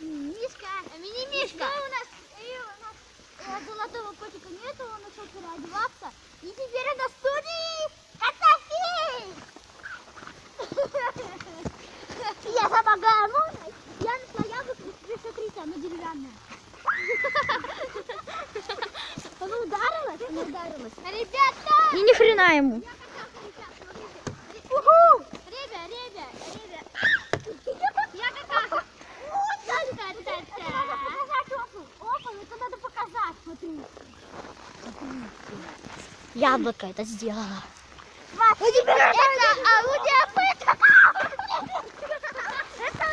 Мишка, мини-мишка. у нас, и у нас э, золотого котика нету, он начал переодеваться. И теперь на студии Котофей! Я помогаю маме. Я нашла яблоко, теперь смотрите, оно деревянное. Оно ударилось? Оно ударилось. Ребята! И ни хрена ему. Яблоко это сделала. Смотри, это орудие пыток. Это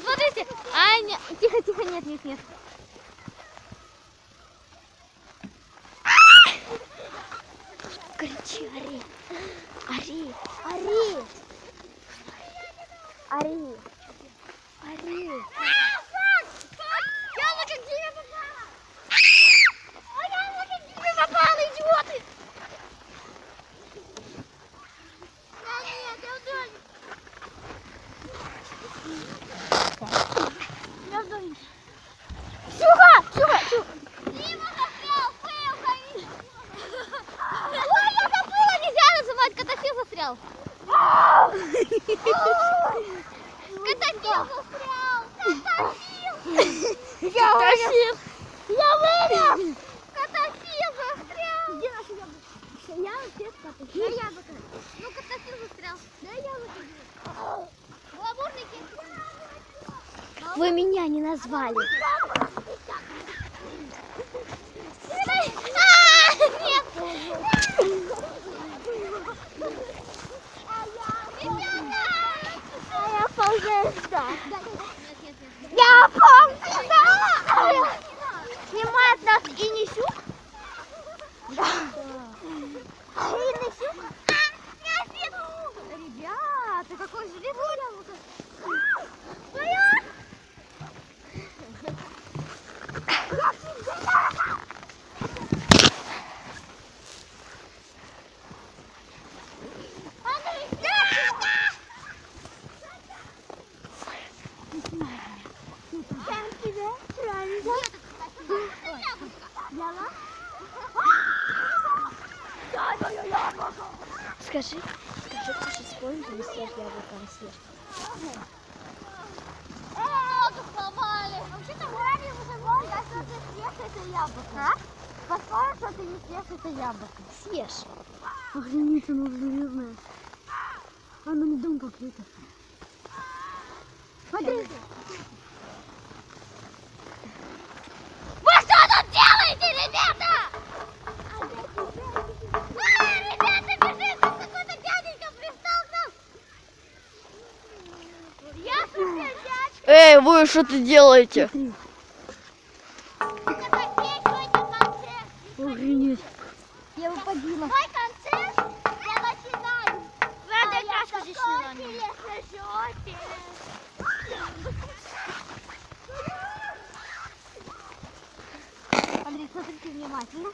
Смотрите, Аня, тихо, тихо, нет, нет, нет. Ari. Застрял! Котофил застрял! Котофил! Я вылез! Я застрял! Где наше яблоко? Я вообще котофил. Дай яблоко. Ну, застрял. Яблоко. Вы меня не назвали. ですか？Скажи, скажи, ты же вспомнил, ты не съешь яблоко, а съешь. Ногу сломали. Вообще-то говорили уже много, а что ты съешь это яблоко? А? Поспорим, что ты не съешь это яблоко. Съешь. Охренеть, оно железное. Оно не дом покрыто. Смотрите. Эй, вы что ты делаете? Охренеть. Я выпадила. Мой концерт я начинаю. Вы А я здесь. Андрей, смотрите внимательно.